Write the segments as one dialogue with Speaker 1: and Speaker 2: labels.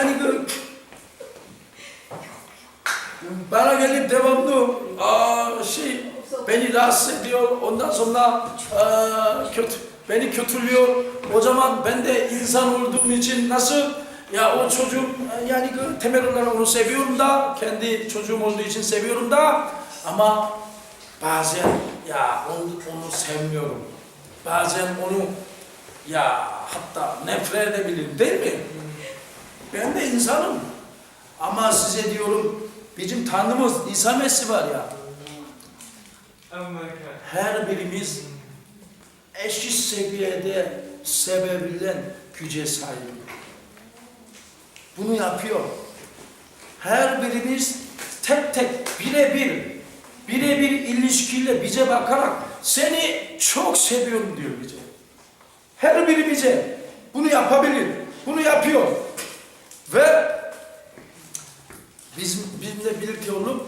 Speaker 1: yani bana gelip devamlı aa, şey beni rahatsız ediyor. Ondan sonra aa, kötü beni kötülüyor. O zaman ben de insan olduğum için nasıl ya o çocuğum yani temel olarak onu seviyorum da kendi çocuğum olduğu için seviyorum da ama bazen ya onu, onu sevmiyorum. Bazen onu ya hatta nefret edebilirim değil mi? Ben de insanım. Ama size diyorum bizim Tanrımız İsa Mesih var ya. Her birimiz eşit seviyede sevebilen güce sahip. Bunu yapıyor. Her birimiz tek tek birebir birebir ilişkiyle bize bakarak seni çok seviyorum diyor bize. Her biri bize bunu yapabilir. Bunu yapıyor. Ve biz bizimle birlikte olup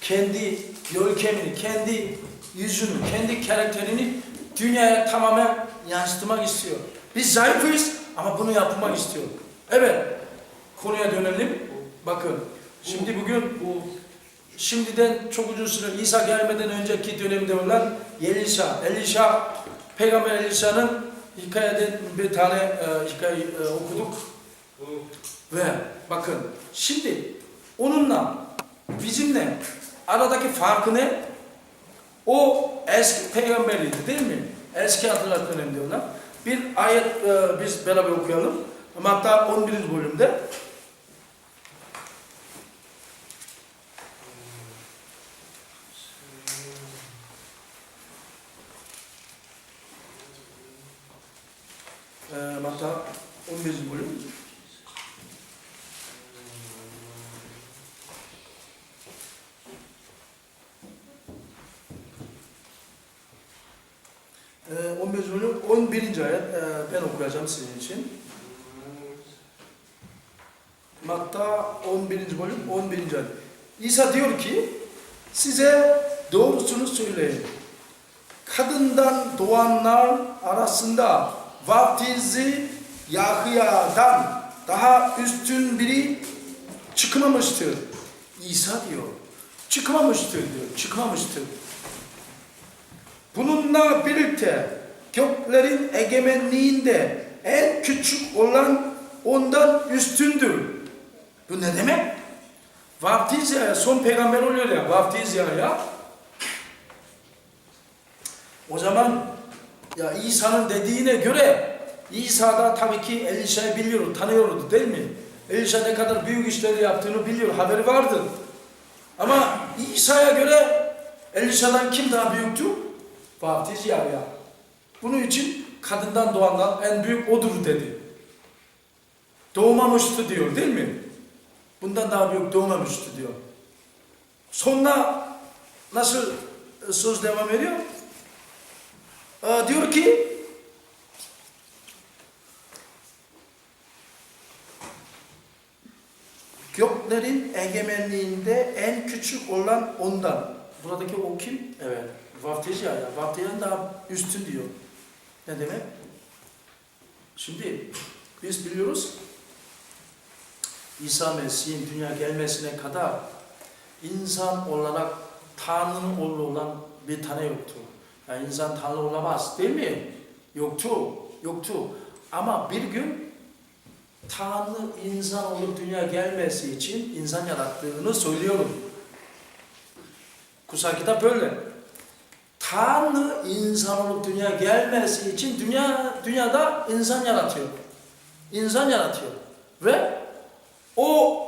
Speaker 1: kendi görkemini, kendi yüzünü, kendi karakterini dünyaya tamamen yansıtmak istiyor. Biz zayıfız ama bunu yapmak istiyor. Evet, konuya dönelim. Bakın, şimdi bugün bu şimdiden çok uzun süre İsa gelmeden önceki dönemde olan Elisa, Elisa, Peygamber Elisa'nın hikayeden bir tane e, hikaye e, okuduk. Ve bakın şimdi onunla bizimle aradaki farkı ne? O eski peygamberiydi değil mi? Eski hatırlat dönemde olan. Bir ayet e, biz beraber okuyalım. Hatta 11. bölümde e, hatta 11. bölüm e, 11. bölüm 11. ayet e, ben okuyacağım sizin için. Matta 11. bölüm 11. ayet. İsa diyor ki size doğrusunu söyleyeyim. Kadından doğanlar arasında vaftizi Yahya'dan daha üstün biri çıkmamıştır. İsa diyor. Çıkmamıştır diyor. Çıkmamıştır. Bununla birlikte göklerin egemenliğinde en küçük olan ondan üstündür. Bu ne demek? Vaftiz ya, son peygamber oluyor ya, vaftiz ya ya. O zaman ya İsa'nın dediğine göre İsa da tabii ki Elisa'yı biliyor, tanıyordu değil mi? Elisa ne kadar büyük işleri yaptığını biliyor, haberi vardı. Ama İsa'ya göre Elisa'dan kim daha büyüktü? Vaftiz Yahya. Bunun için kadından doğanlar en büyük odur dedi. Doğmamıştı diyor değil mi? Bundan daha büyük doğmamıştı diyor. Sonra nasıl söz devam ediyor? Ee, diyor ki göklerin egemenliğinde en küçük olan ondan. Buradaki o kim? Evet. Vaftiz ya. Vaftizden daha üstün diyor. Ne demek? Şimdi biz biliyoruz İsa Mesih'in dünya gelmesine kadar insan olarak Tanrı'nın oğlu olan bir tane yoktu. Yani insan Tanrı olamaz değil mi? Yoktu, yoktu. Ama bir gün Tanrı insan olup dünya gelmesi için insan yarattığını söylüyorum. Kutsal kitap böyle. Tanrı insan olup dünya gelmesi için dünya dünyada insan yaratıyor. İnsan yaratıyor. Ve o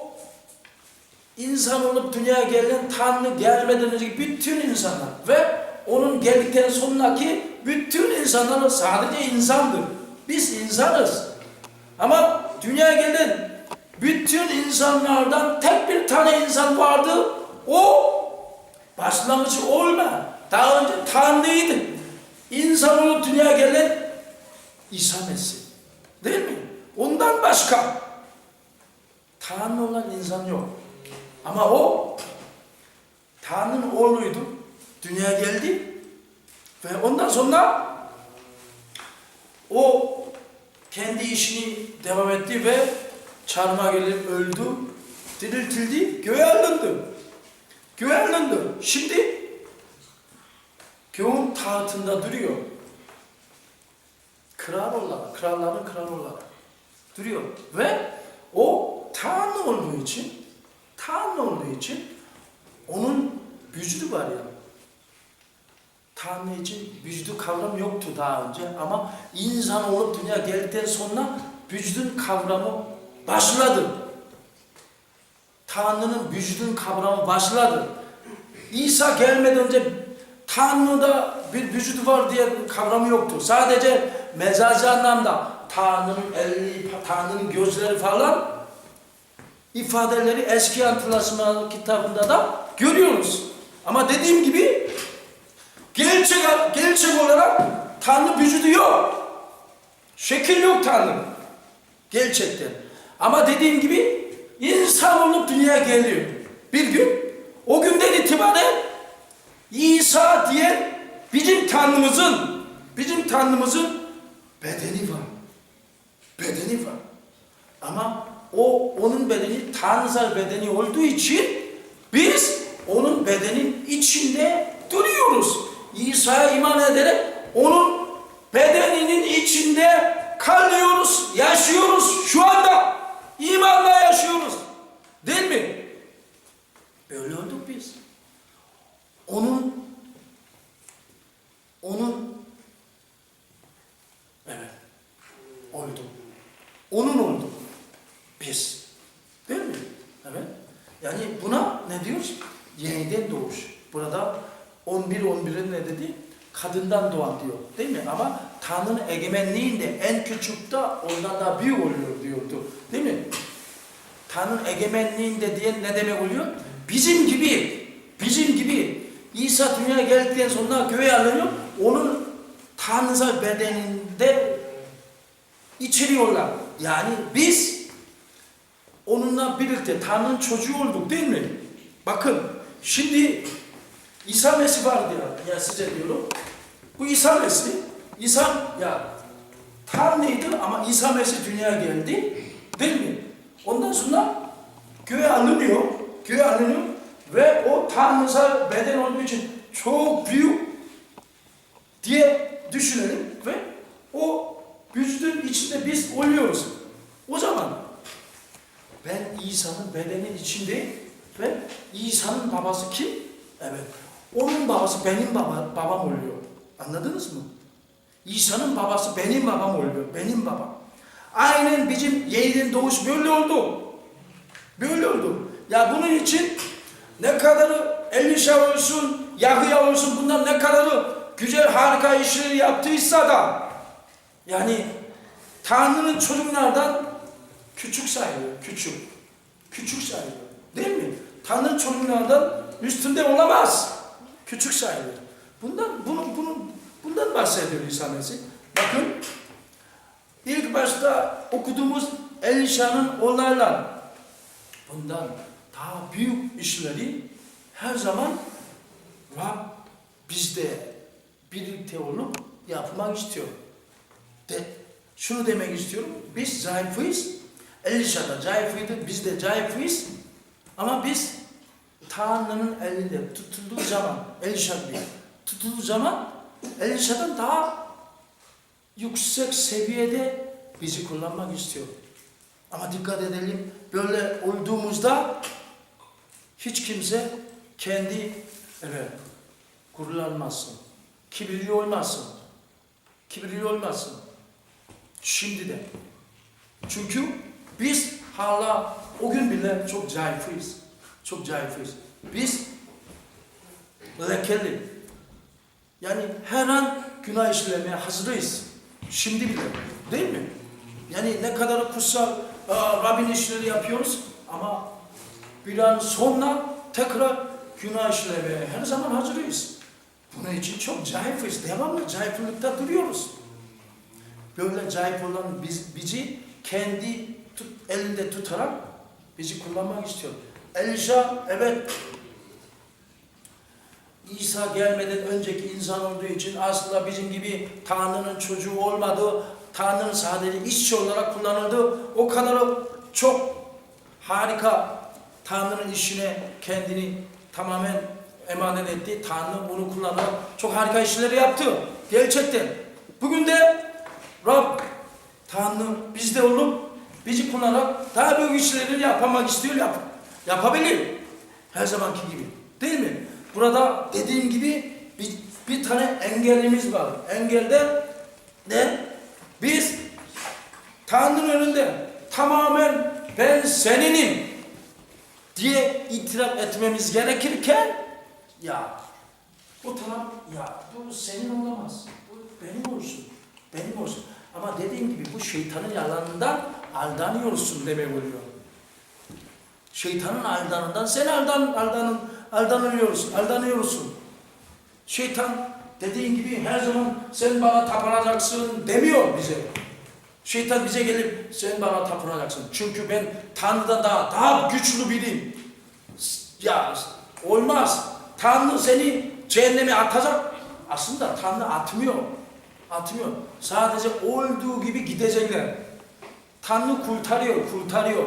Speaker 1: insan olup dünyaya gelen Tanrı gelmeden önceki bütün insanlar ve onun geldikten sonraki bütün insanlar sadece insandır. Biz insanız. Ama dünyaya gelen bütün insanlardan tek bir tane insan vardı. O başlangıcı olma. Daha önce Tanrı'ydı. İnsan olup dünyaya gelen İsa Mesih. Değil mi? Ondan başka Tanrı olan insan yok. Ama o Tanrı'nın oğluydu. Dünyaya geldi. Ve ondan sonra o kendi işini devam etti ve çarmıha gelip öldü, diriltildi, göğe alındı. Göğe alındı. Şimdi göğün tahtında duruyor. Kral olarak, kralların kralı olarak duruyor. Ve o Tanrı olduğu için, Tanrı olduğu için onun vücudu var ya. Tanrı için vücudu kavram yoktu daha önce ama insan olup dünya geldikten sonra vücudun kavramı başladı. Tanrı'nın vücudun kavramı başladı. İsa gelmeden önce Tanrı'da bir vücudu var diye kavramı yoktu. Sadece mecazi anlamda Tanrı'nın eli, Tanrı'nın gözleri falan ifadeleri eski antlaşma kitabında da görüyoruz. Ama dediğim gibi gerçek, gerçek olarak Tanrı vücudu yok. Şekil yok Tanrı. Gerçekten. Ama dediğim gibi insan olup dünyaya geliyor. Bir gün o günden itibaren İsa diye bizim Tanrımızın bizim Tanrımızın bedeni var. Bedeni var. Ama o onun bedeni tanrısal bedeni olduğu için biz onun bedenin içinde duruyoruz. İsa'ya iman ederek onun bedeninin içinde kalıyoruz, yaşıyoruz şu anda. İmanla yaşıyoruz. Değil mi? Öyle olduk biz. Onun onun evet oldu. Onun oldu. Biz. Değil mi? Evet. Yani buna ne diyoruz? Yeniden doğuş. Burada 11 11'e ne dedi? Kadından doğan diyor. Değil mi? Ama Tanrı'nın egemenliğinde en küçük de ondan daha büyük oluyor diyordu. Değil mi? Tanrı'nın egemenliğinde diye ne demek oluyor? Bizim gibi, bizim gibi İsa dünyaya geldikten sonra göğe alınıyor. Onun tanrısal bedeninde içiriyorlar. Yani biz onunla birlikte Tanrı'nın çocuğu olduk değil mi? Bakın şimdi İsa Mesih vardı ya, ya size diyorum. Bu İsa Mesih, İsa ya Tanrı'ydı ama İsa Mesih dünyaya geldi değil mi? Ondan sonra göğe alınıyor, göğe alınıyor ve o tanrısal beden olduğu için çok büyük diye düşünelim ve o vücudun içinde biz oluyoruz. O zaman ben İsa'nın bedenin içindeyim ve İsa'nın babası kim? Evet. Onun babası benim baba, babam oluyor. Anladınız mı? İsa'nın babası benim babam oluyor. Benim babam. Aynen bizim yeniden doğuş böyle oldu. Böyle oldu. Ya bunun için ne kadarı Elisha olsun, Yahya olsun bunlar ne kadarı güzel harika işleri yaptıysa da yani Tanrı'nın çocuklardan küçük sayılıyor. Küçük. Küçük sayılıyor. Değil mi? Tanrı'nın çocuklardan üstünde olamaz. Küçük sayılıyor. Bundan, bunun, bunun, bundan bahsediyor İsa Mesih. Bakın ilk başta okuduğumuz Elişa'nın olaylar bundan daha büyük işleri her zaman Rab bizde birlikte olup yapmak istiyor. De, şunu demek istiyorum. Biz zayıfıyız. Elisha da zayıfıydı. Biz de zayıfıyız. Ama biz Tanrı'nın elinde tutulduğu zaman Elisha gibi tutulduğu zaman Elisha'dan daha yüksek seviyede bizi kullanmak istiyor. Ama dikkat edelim böyle olduğumuzda hiç kimse kendi evet gururlanmasın. Kibirli olmasın. Kibirli olmasın. Şimdi de. Çünkü biz hala o gün bile çok zayıfız. Çok zayıfız. Biz lekeli. Yani her an günah işlemeye hazırız. Şimdi bile. Değil mi? Yani ne kadar kutsal aa, Rabbin işleri yapıyoruz ama bir an sonra tekrar günah işlemeye her zaman hazırız. Bunun için çok zayıfız. Devamlı zayıflıkta duruyoruz. Böyle zayıf olan biz, bizi kendi tut, elinde tutarak bizi kullanmak istiyor. Elisha evet İsa gelmeden önceki insan olduğu için aslında bizim gibi Tanrı'nın çocuğu olmadı. Tanrı'nın sadece işçi olarak kullanıldı. O kadar çok harika Tanrı'nın işine kendini tamamen emanet etti. Tanrı bunu kullanarak çok harika işleri yaptı. Gerçekten. Bugün de Rab Tanrı bizde olup bizi kullanarak daha büyük işleri yapmak istiyor. Yap, yapabilir. Her zamanki gibi. Değil mi? Burada dediğim gibi bir, bir tane engellimiz var. Engelde ne? Biz Tanrı'nın önünde tamamen ben seninim diye itiraf etmemiz gerekirken ya bu taraf ya bu senin olamaz. Bu benim olsun. Benim olsun. Ama dediğim gibi bu şeytanın yalanından aldanıyorsun demek oluyor. Şeytanın aldanından sen aldan aldanın aldanıyorsun, aldanıyorsun. Şeytan dediğin gibi her zaman sen bana tapınacaksın demiyor bize. Şeytan bize gelip sen bana tapınacaksın. Çünkü ben Tanrı'dan daha, daha güçlü biriyim. Ya olmaz. Tanrı seni cehenneme atacak. Aslında Tanrı atmıyor. Atmıyor. Sadece olduğu gibi gidecekler. Tanrı kurtarıyor, kurtarıyor.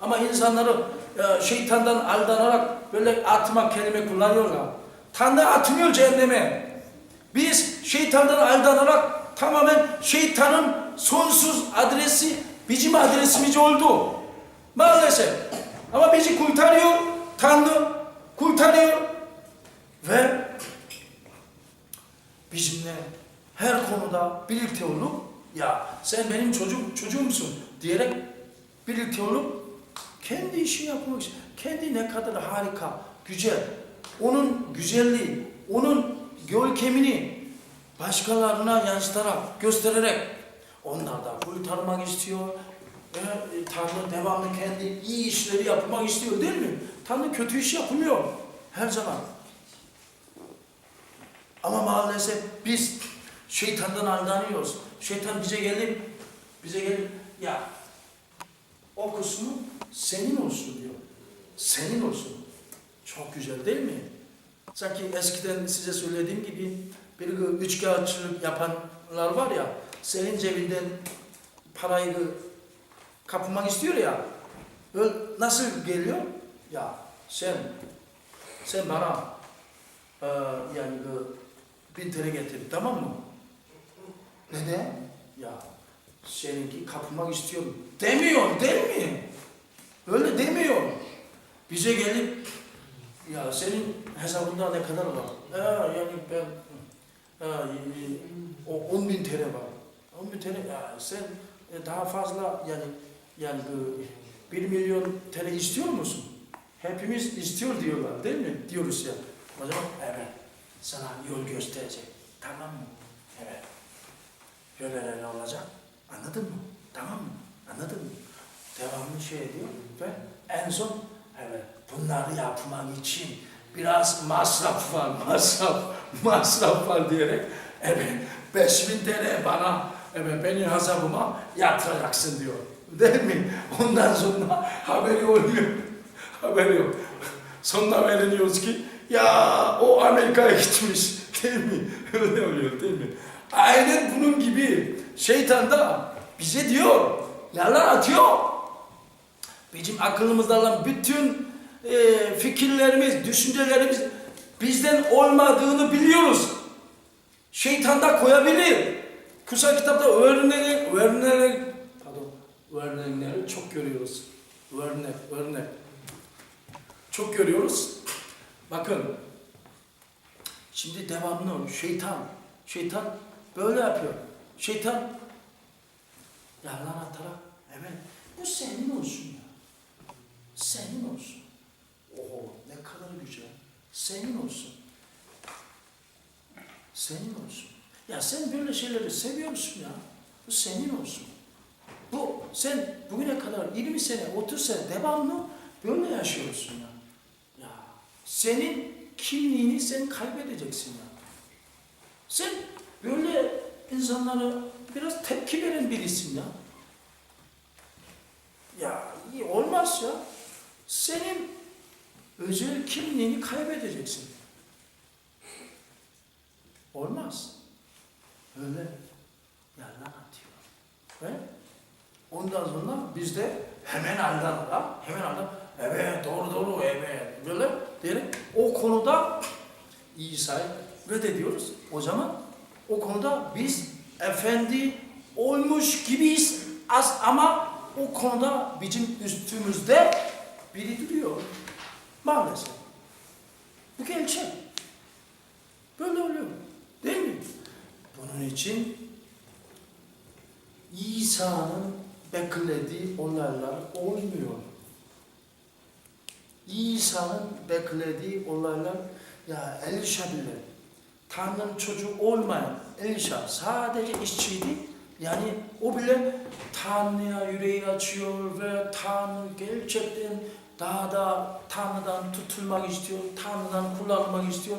Speaker 1: Ama insanları e, şeytandan aldanarak böyle atma kelime kullanıyorlar. Tanrı atmıyor cehenneme. Biz şeytandan aldanarak tamamen şeytanın sonsuz adresi bizim adresimiz oldu. Maalesef. Ama bizi kurtarıyor. Tanrı kurtarıyor. Ve bizimle her konuda birlikte olup ya sen benim çocuk çocuğumsun diyerek birlikte olup kendi işini için kendi ne kadar harika, güzel, onun güzelliği, onun görkemini başkalarına yansıtarak, göstererek onlar da kurtarmak istiyor. E, Tanrı devamlı kendi iyi işleri yapmak istiyor değil mi? Tanrı kötü iş yapmıyor her zaman. Ama maalesef biz şeytandan aldanıyoruz. Şeytan bize gelip bize gelip ya o kısmı senin olsun diyor. Senin olsun. Çok güzel değil mi? Sanki eskiden size söylediğim gibi bir üçkağıtçılık yapanlar var ya senin cebinden parayı kapmak istiyor ya nasıl geliyor? Ya sen sen bana e, yani bin TL getir tamam mı? Neden? Ya seninki kapmak istiyorum. Demiyor değil mi? Öyle demiyor. Bize gelip ya senin hesabında ne kadar var? Ha, yani ben ha, o 10 bin TL var. 10 bin TL ya sen e, daha fazla yani yani bu 1 milyon TL istiyor musun? Hepimiz istiyor diyorlar değil mi? Diyoruz ya. O zaman evet sana yol gösterecek. Tamam mı? Evet. Böyle olacak. Anladın mı? Tamam mı? Anladın mı? Devamlı şey diyor ve en son evet bunları yapmak için biraz masraf var, masraf, masraf var diyerek evet 5000 TL bana evet benim hesabıma yatıracaksın diyor. Değil mi? Ondan sonra haberi oluyor. haberi yok. Sonra öğreniyoruz ki ya o Amerika'ya gitmiş. Değil mi? Öyle oluyor değil mi? Aynen bunun gibi şeytan da bize diyor, yalan atıyor. Bizim aklımızda olan bütün e, fikirlerimiz, düşüncelerimiz bizden olmadığını biliyoruz. Şeytan da koyabilir. Kutsal kitapta örneği, örneği, pardon, örnekleri çok görüyoruz. Örnek, örnek. Çok görüyoruz. Bakın, şimdi devamlı şeytan, şeytan böyle yapıyor. Şeytan yalan atarak, evet bu senin olsun ya. Senin olsun. Oho ne kadar güzel. Senin olsun. Senin olsun. Ya sen böyle şeyleri seviyorsun ya. Bu senin olsun. Bu sen bugüne kadar 20 sene, 30 sene devamlı böyle yaşıyorsun ya. Ya senin kimliğini sen kaybedeceksin ya. Sen böyle insanlara biraz tepki veren birisin ya. Ya olmaz ya. Senin özel kimliğini kaybedeceksin. Olmaz. Öyle yalan atıyor. Ve Ondan sonra biz de hemen aldanlar, hemen aldan. Evet doğru doğru evet böyle diyerek o konuda İsa'yı reddediyoruz. O zaman o konuda biz efendi olmuş gibiyiz az ama o konuda bizim üstümüzde biri duruyor. Maalesef. Bu gerçek. Böyle oluyor. Değil mi? Bunun için İsa'nın beklediği olaylar olmuyor. İsa'nın beklediği olaylar ya Elisha bile Tanrı'nın çocuğu olmayan Elisha sadece işçiydi. Yani o bile Tanrı'ya yüreği açıyor ve Tanrı gerçekten daha da Tanrı'dan tutulmak istiyor, Tanrı'dan kullanılmak istiyor.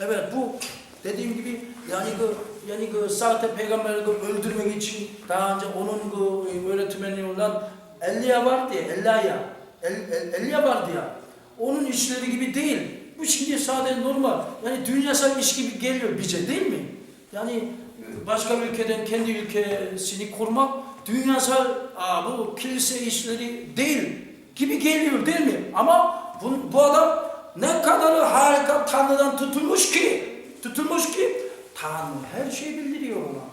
Speaker 1: Evet bu dediğim gibi yani bu yani bu sahte peygamberi öldürmek için daha önce onun bu öğretmeni olan Elia vardı ya, Elia, El, El, Elia vardı ya. Onun işleri gibi değil. Bu şimdi sadece normal. Yani dünyasal iş gibi geliyor bize değil mi? Yani başka ülkeden kendi ülkesini kurmak dünyasal aa, bu kilise işleri değil gibi geliyor değil mi? Ama bu, bu adam ne kadar harika Tanrı'dan tutulmuş ki tutulmuş ki Tanrı her şeyi bildiriyor ona.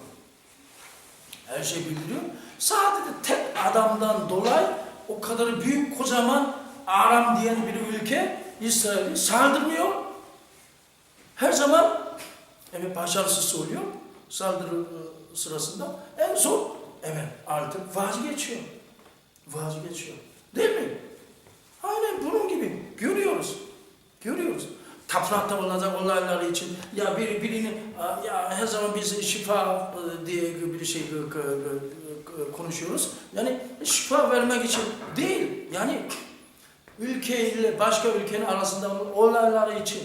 Speaker 1: Her şey bildiriyor. Sadece tek adamdan dolayı o kadar büyük kocaman Aram diyen bir ülke İsrail'i saldırmıyor. Her zaman evet başarısız oluyor saldırı e, sırasında. En son evet artık vazgeçiyor. Vazgeçiyor. Değil mi? Aynen bunun gibi görüyoruz. Görüyoruz. Tapınakta olacak olaylar için ya biri birini ya her zaman biz şifa e, diye bir şey e, konuşuyoruz. Yani şifa vermek için değil. Yani ülke ile başka ülkenin arasında olayları için.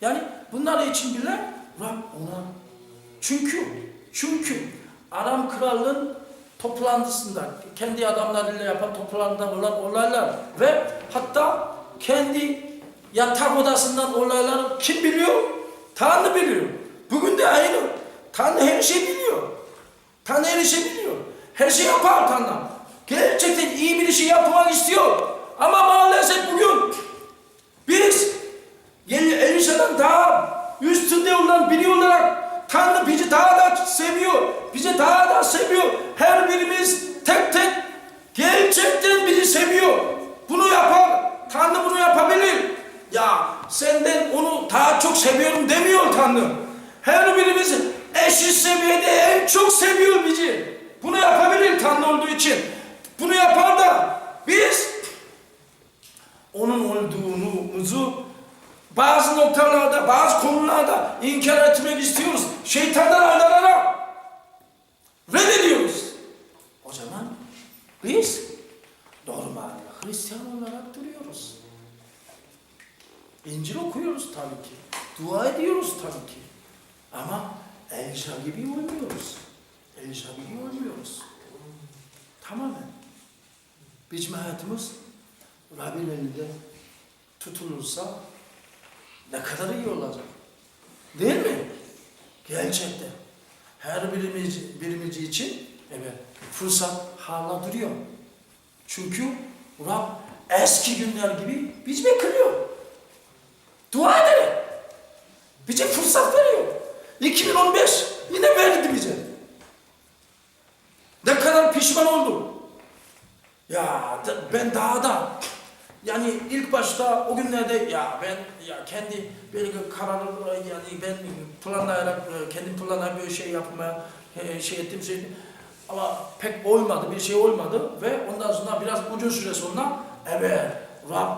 Speaker 1: Yani bunlar için bile Rab ona çünkü çünkü Aram krallığın toplantısında kendi adamlarıyla yapan toplantıda olan olaylar ve hatta kendi yatak odasından olayları kim biliyor? Tanrı biliyor. Bugün de aynı. Tanrı her şeyi biliyor. Tanrı her şeyi biliyor. Her şeyi yapar Tanrı. Gerçekten iyi bir şey yapmak istiyor. Ama maalesef bugün biz Elisa'dan daha üstünde olan biri olarak Tanrı bizi daha da seviyor. Bizi daha da seviyor. Her birimiz tek tek gerçekten bizi seviyor. Bunu yapar. Tanrı bunu yapabilir. Ya senden onu daha çok seviyorum demiyor Tanrı. Her birimiz eşit seviyede en çok seviyor bizi. Bunu yapabilir Tanrı olduğu için. Bunu yapar da biz onun olduğumuzu bazı noktalarda, bazı konularda inkar etmek istiyoruz. Şeytandan aldanarak reddediyoruz. O zaman biz normal Hristiyan olarak duruyoruz. İncil okuyoruz tabii ki. Dua ediyoruz tabii ki. Ama Elşa gibi olmuyoruz. Elşa gibi olmuyoruz. Tamamen. Bizim hayatımız Rabbin elinde tutulursa ne kadar iyi olacak. Değil mi? Gerçekten. Her birimiz, birimiz için evet fırsat hala duruyor. Çünkü Rab eski günler gibi biz bekliyor. Dua edelim. Bize fırsat veriyor. 2015 yine verdi bize. Ne kadar pişman oldum. Ya ben daha da yani ilk başta o günlerde ya ben ya kendi böyle kararı yani ben planlayarak kendim planlayarak bir şey yapmaya şey ettim şey. Ama pek olmadı bir şey olmadı ve ondan sonra biraz uzun süre sonra evet Rab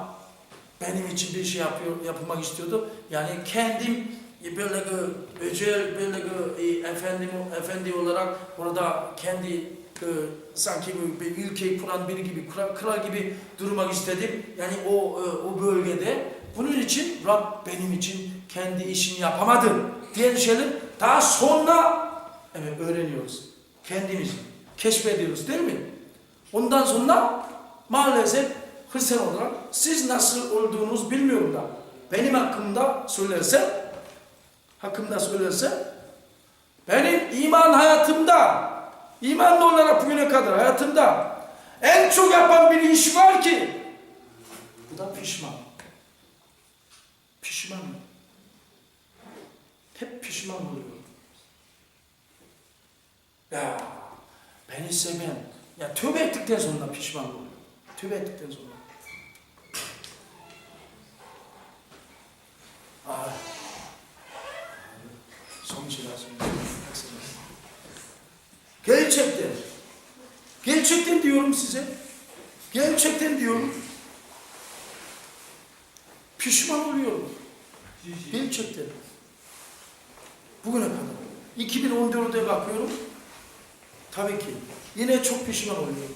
Speaker 1: benim için bir şey yapıyor yapmak istiyordu. Yani kendim böyle özel böyle efendim efendi olarak orada kendi e, sanki bir ülkeyi kuran biri gibi, kral, kral gibi durmak istedim. Yani o e, o bölgede. Bunun için Rab benim için kendi işini yapamadı diye şeyler daha sonra evet, öğreniyoruz. Kendimiz keşfediyoruz değil mi? Ondan sonra maalesef Hristiyan olarak siz nasıl olduğunuz bilmiyorum da benim hakkımda söylersem hakkımda söylersem benim iman hayatımda İmanlı olarak bugüne kadar hayatımda en çok yapan bir iş var ki bu da pişman. Pişman. Hep pişman oluyor. Ya beni seven, ya tövbe ettikten sonra pişman oluyor. Tövbe ettikten sonra. Ah. Son şey lazım. Gerçekten. Gerçekten diyorum size. Gerçekten diyorum. Pişman oluyorum. Gerçekten. Bugüne kadar. 2014'e bakıyorum. Tabii ki. Yine çok pişman oluyorum.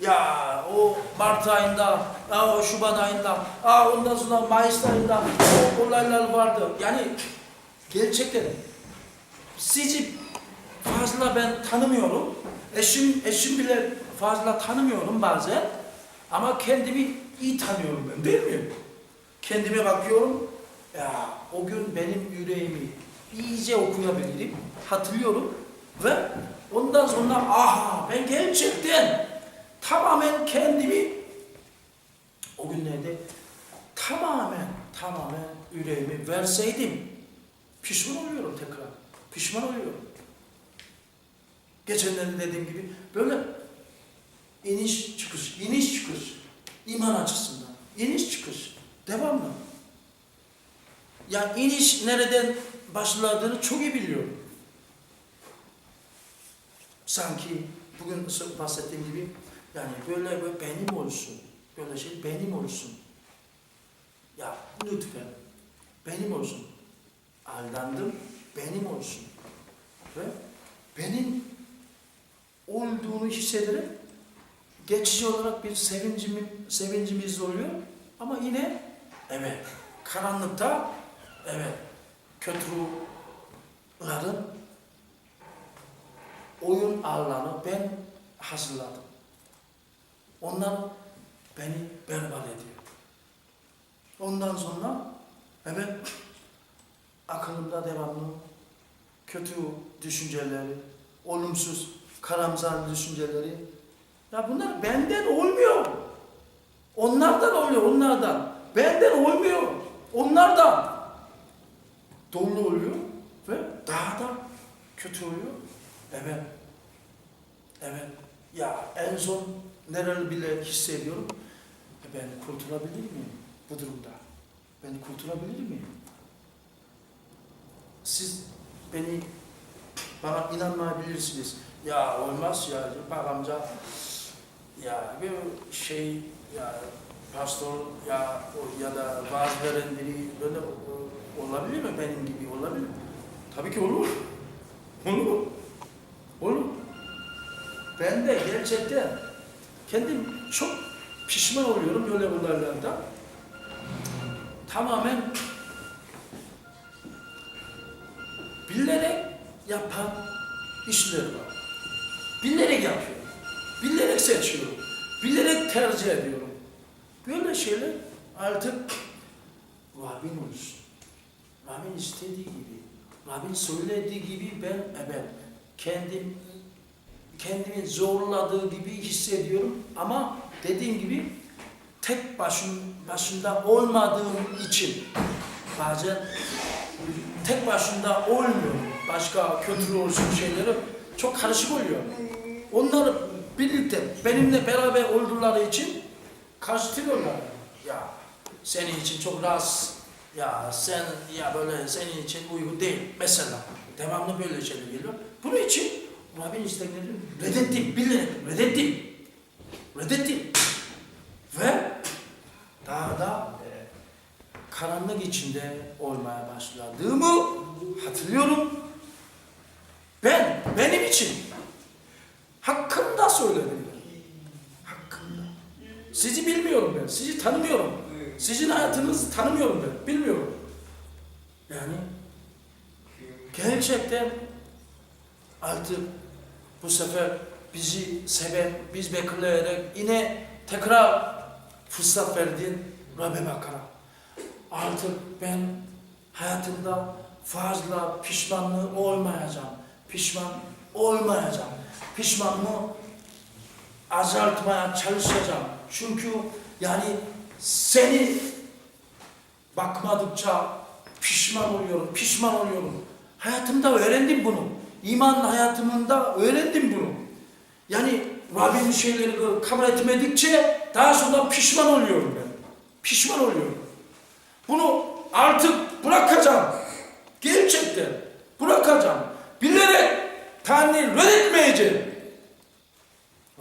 Speaker 1: Ya o Mart ayında, ya o Şubat ayında, ya ondan sonra Mayıs ayında o olaylar vardı. Yani gerçekten sizi fazla ben tanımıyorum. Eşim, eşim bile fazla tanımıyorum bazen. Ama kendimi iyi tanıyorum ben değil mi? Kendime bakıyorum. Ya o gün benim yüreğimi iyice okuyabilirim. Hatırlıyorum. Ve ondan sonra aha ben gerçekten tamamen kendimi o günlerde tamamen tamamen yüreğimi verseydim pişman oluyorum tekrar. Pişman oluyorum. Geçenlerde dediğim gibi böyle iniş çıkış, iniş çıkış iman açısından. iniş çıkış. Devamlı. Ya iniş nereden başladığını çok iyi biliyorum. Sanki bugün bahsettiğim gibi yani böyle, böyle benim olsun. Böyle şey benim olsun. Ya lütfen benim olsun. Aldandım benim olsun. Ve benim olduğunu hissederek geçici olarak bir sevincimiz, sevincimiz oluyor. Ama yine evet karanlıkta evet kötülüklerin oyun alanı ben hazırladım. Onlar beni berbat ediyor. Ondan sonra evet akılımda devamlı kötü düşünceleri, olumsuz, karamsar düşünceleri. Ya bunlar benden olmuyor. Onlardan oluyor, onlardan. Benden olmuyor. Onlardan. Dolu oluyor ve daha da kötü oluyor. Evet. Evet. Ya en son neler bile hissediyorum. Ben kurtulabilir miyim bu durumda? Ben kurtulabilir miyim? Siz beni bana inanmayabilirsiniz. Ya olmaz ya bak amca ya bir şey ya pastor ya ya da vaaz veren biri böyle olabilir mi benim gibi olabilir mi? Tabii ki olur. Olur. Olur. Ben de gerçekten kendim çok pişman oluyorum böyle olaylarda. Tamamen bilerek yapan işler var. Bilerek yapıyorum. Bilerek seçiyorum. Bilerek tercih ediyorum. Böyle şeyler artık Rabbin olsun. Rabbin istediği gibi, Rabbin söylediği gibi ben evet kendim kendimi zorladığı gibi hissediyorum ama dediğim gibi tek başım başında olmadığım için bazen tek başında olmuyor. Başka kötü olsun şeyleri çok karışık oluyor. Onlar birlikte benimle beraber oldukları için karşıtıyorlar. Ya senin için çok rahatsız. Ya sen ya böyle senin için uygun değil. Mesela devamlı böyle şeyler geliyor. Bunun için Rabbin isteklerini reddettim, bilerek reddettim. Reddettim. Ve daha da karanlık içinde olmaya başladığımı hatırlıyorum. Ben, benim için hakkımda söyledim. Hakkımda. Sizi bilmiyorum ben, sizi tanımıyorum. Sizin hayatınızı tanımıyorum ben, bilmiyorum. Yani gerçekten artık bu sefer bizi seven, biz bekleyerek yine tekrar fırsat verdin Rabbe bakarak. Artık ben hayatımda fazla pişmanlığı olmayacağım. Pişman olmayacağım. Pişmanlığı azaltmaya çalışacağım. Çünkü yani seni bakmadıkça pişman oluyorum, pişman oluyorum. Hayatımda öğrendim bunu. İman hayatımında öğrendim bunu. Yani Rabbim şeyleri kabul etmedikçe daha sonra pişman oluyorum ben. Pişman oluyorum. Bunu artık bırakacağım. Gerçekten bırakacağım. Bilerek Tanrı'yı reddetmeyeceğim.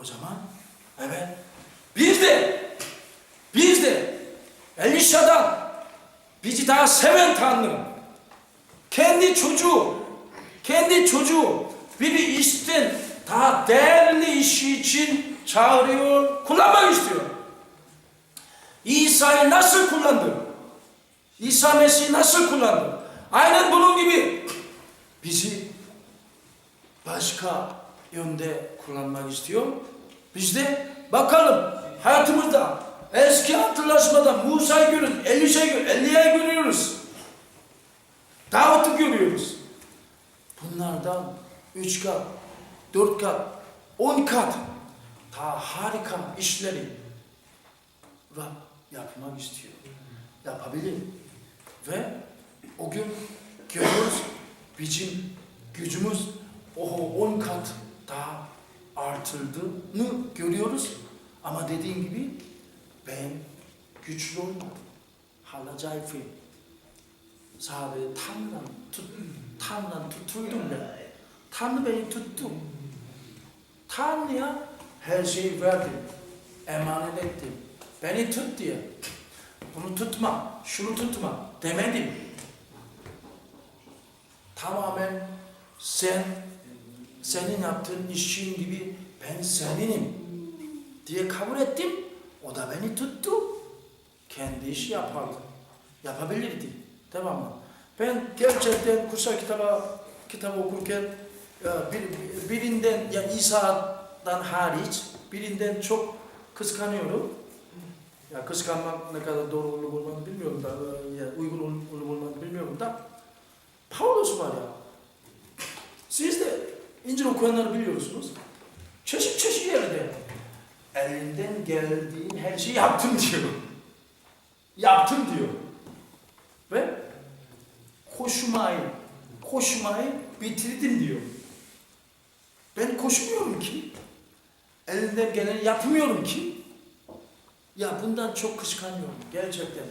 Speaker 1: O zaman evet biz de biz de Elişa'dan bizi daha seven Tanrı kendi çocuğu kendi çocuğu biri işten daha değerli işi için çağırıyor, kullanmak istiyor. İsa'yı nasıl kullandı? İsa Mesih'i nasıl kullandı? Aynen bunun gibi bizi başka yönde kullanmak istiyor. Biz de bakalım hayatımızda eski hatırlaşmada Musa'yı görüyoruz, görüyoruz, Elia'yı görüyoruz. Davut'u görüyoruz. Bunlardan üç kat, dört kat, on kat daha harika işleri Rab yapmak istiyor. Yapabilir. Ve o gün görüyoruz bizim gücümüz oho on kat daha artıldığını görüyoruz. Ama dediğim gibi ben güçlü olmadım. Hala zayıfım. Sadece Tanrı'dan, tut, Tanrı'dan tutuldum ben. Tanrı beni tuttu. Tanrı'ya her şeyi verdim. Emanet ettim. Beni tut diye. Bunu tutma, şunu tutma demedim. Tamamen sen, senin yaptığın işin gibi ben seninim diye kabul ettim. O da beni tuttu. Kendi işi yapardı. Yapabilirdi. Tamam mı? Ben gerçekten kursa kitaba, kitabı okurken ya bir, birinden ya İsa'dan hariç birinden çok kıskanıyorum. Ya kıskanmak ne kadar doğru olup olmadığını bilmiyorum da ya uygun olup olmadığını bilmiyorum da Paulus var ya. Siz de İncil okuyanları biliyorsunuz. Çeşit çeşit yerde elinden geldiğin her şeyi yaptım diyor. Yaptım diyor. Ve koşmayı, koşmayı bitirdim diyor. Ben koşmuyorum ki. Elinden geleni yapmıyorum ki. Ya bundan çok kıskanıyorum gerçekten.